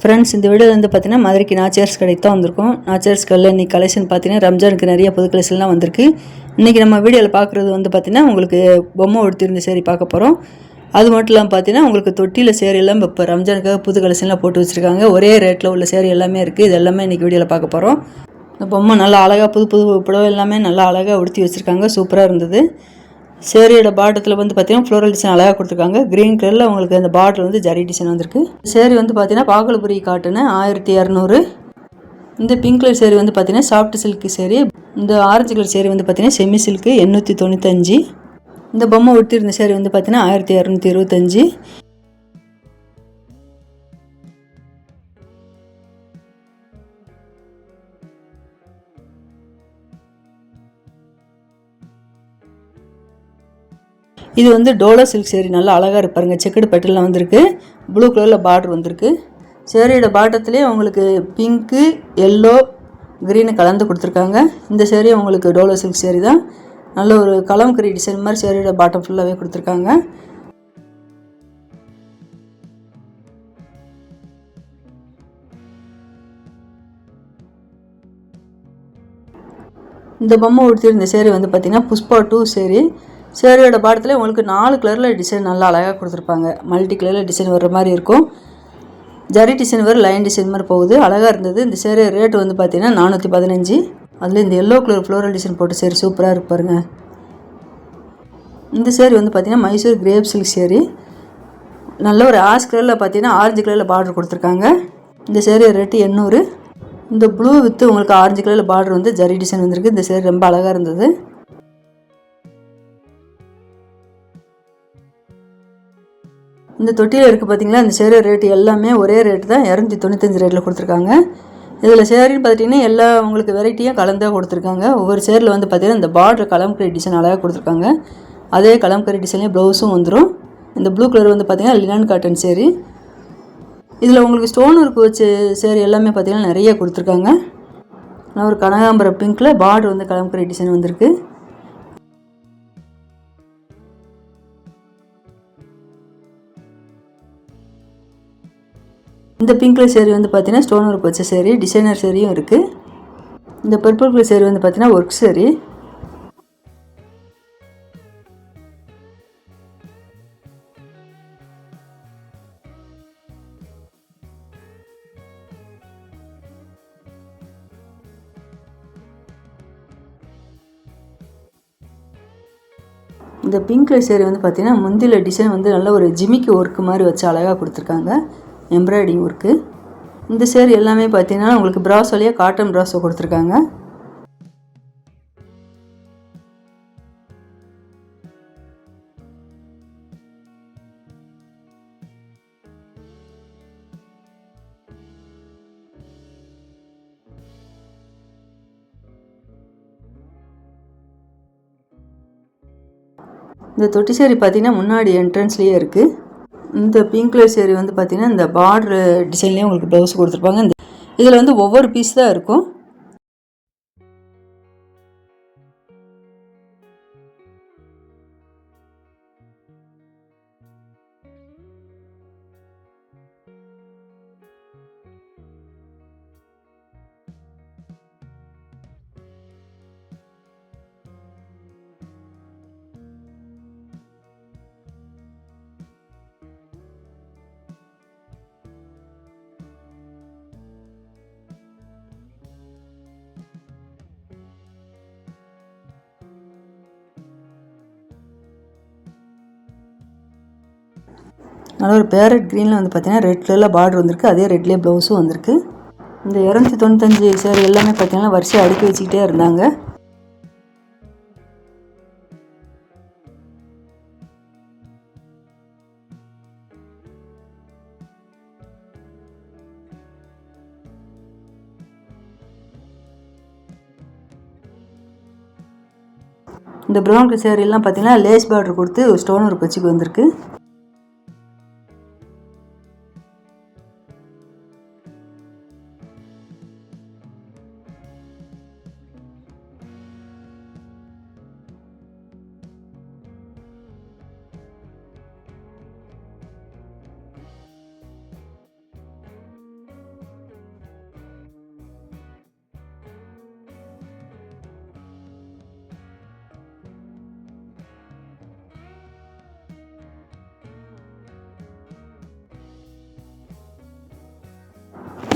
Friends இந்த video வந்து பார்த்தீங்கன்னா மதுரைக்கு நாச்சியார்ஸ் கடைக்கு தான் வந்திருக்கோம். நாச்சியார்ஸ் கடையில் இன்றைக்கி கலெக்ஷன் பார்த்தீங்கன்னா ரம்ஜானுக்கு நிறைய புது கலெக்ஷன்லாம் வந்திருக்கு. இன்றைக்கி நம்ம வீடியோவில் பார்க்குறது வந்து பார்த்திங்கன்னா உங்களுக்கு பொம்மை உடுத்திருந்த சேரி பார்க்க போகிறோம் அது மட்டும் இல்லாமல் பார்த்தீங்கன்னா உங்களுக்கு தொட்டியில் சேரி எல்லாம் இப்போ ரம்ஜானுக்காக புது கலெக்ஷன்லாம் போட்டு வச்சுருக்காங்க. ஒரே ரேட்டில் உள்ள சேரி எல்லாமே இருக்குது இது எல்லாமே இன்றைக்கி வீடியோவில் பார்க்க போகிறோம் இந்த பொம்மை நல்லா அழகாக புது புது புடவை எல்லாமே நல்லா அழகாக உடுத்தி வச்சுருக்காங்க. சூப்பராக இருந்தது. சேரியோட பாட்டத்தில் வந்து பார்த்தீங்கன்னா ஃப்ளோரல் டிசைன் அழகாக கொடுத்துருக்காங்க. க்ரீன் கலரில் உங்களுக்கு அந்த பாட்டில் வந்து ஜரி டிசைன் வந்திருக்கு. சேரி வந்து பார்த்தீங்கன்னா பாகலபுரி காட்டுன்னு ஆயிரத்தி இரநூறு இந்த பிங்க் கலர் சேரீ வந்து பார்த்தீங்கன்னா சாஃப்ட் சில்க் சேரீ. இந்த ஆரஞ்சு கலர் சேரீ வந்து பார்த்தீங்கன்னா செமி சில்க்கு எண்ணூற்றி தொண்ணூத்தஞ்சு. இந்த பொம்மை ஒட்டியிருந்த சேரீ வந்து பார்த்தீங்கன்னா ஆயிரத்தி இரநூத்தி இருபத்தஞ்சி. இது வந்து டோலோ சில்க் சேரீ. நல்லா அழகாக இருப்பாருங்க செக்குடு பட்டில் வந்திருக்கு. ப்ளூ கலரில் பார்டர் வந்திருக்கு. சேரீயோட பாட்டத்துலேயே உங்களுக்கு பிங்க்கு எல்லோ க்ரீனு கலந்து கொடுத்துருக்காங்க. இந்த சேரீ உங்களுக்கு டோலோ சில்க் சேரீ தான். நல்ல ஒரு கலம்கரி டிசைன் மாதிரி சேரீயோட பாட்டம் ஃபுல்லாகவே கொடுத்துருக்காங்க. இந்த பொம்மை உடுத்திருந்த சேரீ வந்து பார்த்திங்கன்னா புஷ்பா டூ சேரீ. சேரீயோட பாடத்தில் உங்களுக்கு நாலு கலரில் டிசைன் நல்லா அழகாக கொடுத்துருப்பாங்க. மல்டி கலரில் டிசைன் வர்ற மாதிரி இருக்கும். ஜரி டிசைன் வர லைன் டிசைன் மாதிரி போகுது. அழகாக இருந்தது. இந்த சேரீ ரேட்டு வந்து பார்த்தீங்கன்னா நானூற்றி பதினஞ்சு. அதில் இந்த எல்லோ கலர் ஃப்ளோரல் டிசைன் போட்டு சேரீ சூப்பராக இருக்கு பாருங்கள் இந்த சேரீ வந்து பார்த்தீங்கன்னா மைசூர் கிரேப் சில்க் சேரீ. நல்ல ஒரு ஆஷ் கலரில் பார்த்தீங்கன்னா ஆரஞ்சு கலரில் பார்டர் கொடுத்துருக்காங்க. இந்த சேரீ ரேட்டு எண்ணூறு. இந்த ப்ளூ வித்து உங்களுக்கு ஆரஞ்சு கலரில் பார்டர் வந்து ஜரி டிசைன் வந்திருக்கு. இந்த சேரீ ரொம்ப அழகாக இருந்தது. இந்த தொட்டியில் இருக்குது பார்த்திங்களா இந்த சேரீ ரேட்டு எல்லாமே ஒரே ரேட்டு தான் இரநூத்தி தொண்ணூத்தஞ்சு ரேட்டில் கொடுத்துருக்காங்க. இதில் சேரீன்னு பார்த்துட்டிங்கன்னா எல்லா உங்களுக்கு வெரைட்டியும் கலந்தாக கொடுத்துருக்காங்க. ஒவ்வொரு சேரில் வந்து பார்த்திங்கன்னா இந்த பார்டர் கலம்கரி டிசைன் அழகாக கொடுத்துருக்காங்க. அதே கலம்கரி டிசைன்லேயே ப்ளவுஸும் வந்துடும் இந்த ப்ளூ கலர் வந்து பார்த்திங்கன்னா லினன் காட்டன் சேரீ. இதில் உங்களுக்கு ஸ்டோன் ஒர்க் வச்சு சேரீ எல்லாமே பார்த்திங்கன்னா நிறைய கொடுத்துருக்காங்க. நான் ஒரு கனகாம்பரம் பிங்க்கில் பார்டர் வந்து கலம்கரி டிசைன் வந்திருக்கு. இந்த பிங்க் கலர் சேரீ வந்து பார்த்தீங்கன்னா ஸ்டோன் ஒர்க் வச்ச சேரீ டிசைனர் சேரீயும் இருக்குது இந்த பர்பிள் கலர் சேரீ வந்து பார்த்தீங்கன்னா ஒர்க் சேரீ இந்த பிங்க் கலர் சேரீ வந்து பார்த்தீங்கன்னா முந்தியில் டிசைன் வந்து நல்ல ஒரு ஜிமிக்கு ஒர்க்கு மாதிரி வச்சு அழகாக கொடுத்துருக்காங்க. எம்ப்ராய்டிங் ஒர்க்கு இந்த சேர் எல்லாமே பார்த்தீங்கன்னா உங்களுக்கு ப்ராஸ் வழியாக காட்டன் ப்ராஸை கொடுத்துருக்காங்க. இந்த தொட்டி சேரி பார்த்தீங்கன்னா முன்னாடி என்ட்ரன்ஸ்லேயே இருக்குது இந்த பிங்க் கலர் சேரீ வந்து பார்த்திங்கன்னா இந்த பார்டர் டிசைன்லேயே உங்களுக்கு ப்ளவுஸ் கொடுத்துருப்பாங்க. இந்த இதில் வந்து ஒவ்வொரு பீஸ் தான் இருக்கும். நல்ல ஒரு பேரட் க்ரீனில் வந்து பார்த்தீங்கன்னா ரெட் கலரில் பார்டர் வந்திருக்கு. அதே ரெட்லேயே ப்ளவுஸும் வந்திருக்கு. இந்த இரநூத்தி தொண்ணூத்தஞ்சு சேரீ எல்லாமே பார்த்தீங்கன்னா வரிசையாக அடுக்கி வச்சுக்கிட்டே இருந்தாங்க. இந்த ப்ரௌன் சேரீலாம் பார்த்தீங்கன்னா லேஸ் பார்டர் கொடுத்து ஸ்டோன் ஒர்க் வச்சுக்கு வந்திருக்கு.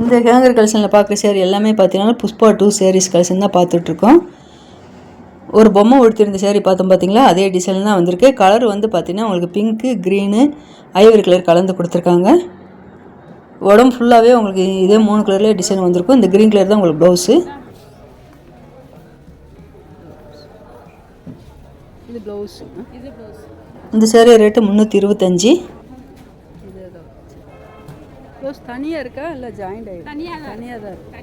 இந்த ஹேங்கர் கலெக்ஷனில் பார்க்குற சேரீ எல்லாமே பார்த்தீங்கன்னா புஷ்பா டூ சேரீஸ் கலெக்ஷன் தான் பார்த்துட்ருக்கோம் ஒரு பொம்மை உடுத்திருந்த சேரீ பார்த்தோம் பார்த்தீங்களா அதே டிசைன் தான் வந்திருக்கு. கலர் வந்து பார்த்தீங்கன்னா உங்களுக்கு பிங்க்கு க்ரீனு ஐவரி கலர் கலந்து கொடுத்துருக்காங்க. உடம்பு ஃபுல்லாகவே உங்களுக்கு இதே மூணு கலர்லேயே டிசைன் வந்திருக்கும். இந்த க்ரீன் கலர் தான் உங்களுக்கு ப்ளவுஸு இது இந்த சேரீ ரேட்டு முந்நூற்றி இருபத்தஞ்சி. ப்ளவுஸ் தனியாக இருக்கா? இல்லை ஜாயிண்ட் ஆகிடும் தனியாக தனியாக தான் இருக்கு.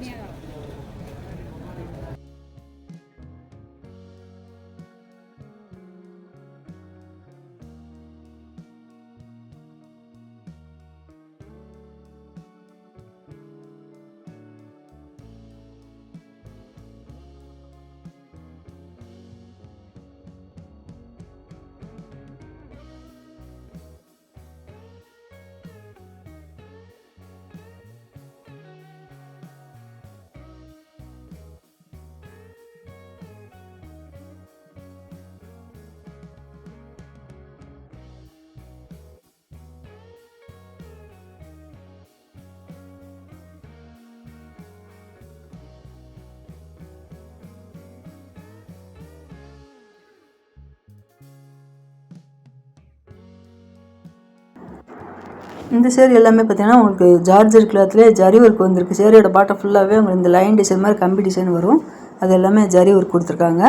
இந்த சேர் எல்லாமே பார்த்தீங்கன்னா உங்களுக்கு ஜார்ஜர் கிளாத்லேயே ஜரி ஒர்க் வந்திருக்கு. சேரியோட பாட்டை ஃபுல்லாகவே உங்களுக்கு இந்த லைன் டிசைன் மாதிரி கம்பி டிசைன் வரும். அது எல்லாமே ஜரி ஒர்க் கொடுத்துருக்காங்க.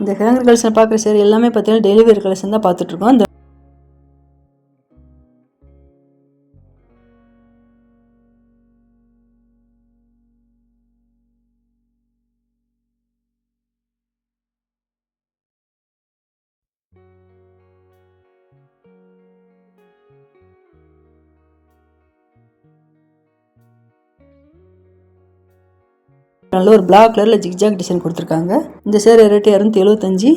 இந்த ஹேங்கர் கலெக்ஷன் பார்க்குற சேர் எல்லாமே பார்த்தீங்கன்னா டெலிவரி கலெக்ஷன் தான் பார்த்துட்ருக்கோம் இந்த நல்ல ஒரு பிளாக் கலரில் ஜிக்ஜாக் டிசைன் கொடுத்துருக்காங்க. இந்த சேரீ ரேட்டு இரநூத்தி எழுபத்தஞ்சி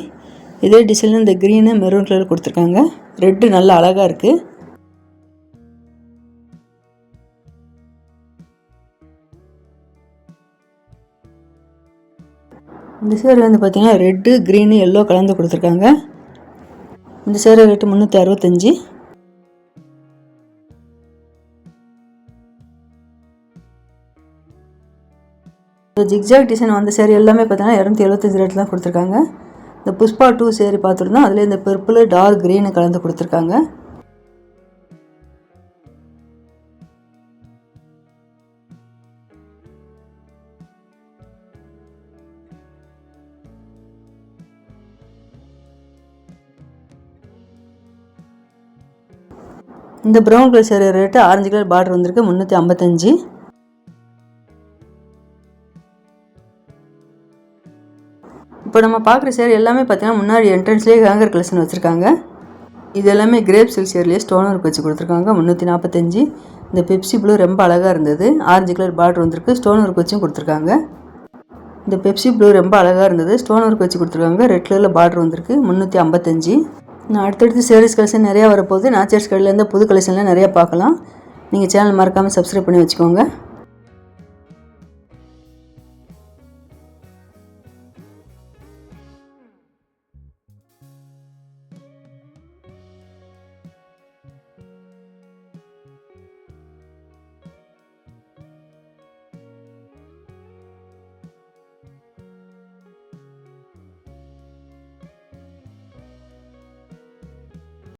இதே டிசைனில் இந்த க்ரீனு மெரூன் கலர் கொடுத்துருக்காங்க. ரெட்டு நல்லா அழகாக இருக்குது இந்த சேரீ வந்து பார்த்தீங்கன்னா ரெட்டு க்ரீனு எல்லோ கலந்து கொடுத்துருக்காங்க. இந்த சேரீ ரேட்டு முந்நூற்றி அறுபத்தஞ்சி. இந்த ஜிக்ஜாக் டிசைன் வந்த சேரீ எல்லாமே பார்த்தீங்கன்னா இரநூத்தி எழுபத்தஞ்சு ரேட்டில் தான் கொடுத்துருக்காங்க. இந்த புஷ்பா டூ சேரீ பார்த்துருந்தோம் அதில் இந்த பர்பிள் டார்க் க்ரீனு கலந்து கொடுத்துருக்காங்க. இந்த brown colour sari rate orange colour border வந்திருக்கு முந்நூற்றி ஐம்பத்தஞ்சு. இப்போ நம்ம பார்க்குற சேர் எல்லாமே பார்த்தீங்கன்னா முன்னாடி என்ட்ரன்ஸ்லேயே ஹேங்கர் கலெக்ஷன் வச்சுருக்காங்க. இது எல்லாமே கிரேப் சில்க் சேர்லேயே ஸ்டோன் ஒர்க் வச்சு கொடுத்துருக்காங்க. முந்நூற்றி நாற்பத்தஞ்சு இந்த பெப்சி ப்ளூ ரொம்ப அழகாக இருந்தது. ஆரஞ்சு கலர் பார்டர் வந்திருக்கு. ஸ்டோன் ஒர்க் வச்சும் கொடுத்துருக்காங்க. இந்த பெப்சி ப்ளூ ரொம்ப அழகாக இருந்தது. ஸ்டோன் ஒர்க் வச்சு கொடுத்துருக்காங்க. ரெட் கலரில் பார்டர் வந்திருக்கு. முந்நூற்றி ஐம்பத்தஞ்சு. நான் அடுத்தடுத்து சேரீஸ் கலெக்ஷன் நிறையா வரப்போகுது. நாச்சர்ஸ் கடையிலேருந்து புது கலெக்ஷன்லாம் நிறையா பார்க்கலாம். நீங்கள் சேனல் மறக்காமல் சப்ஸ்கிரைப் பண்ணி வச்சுக்கோங்க.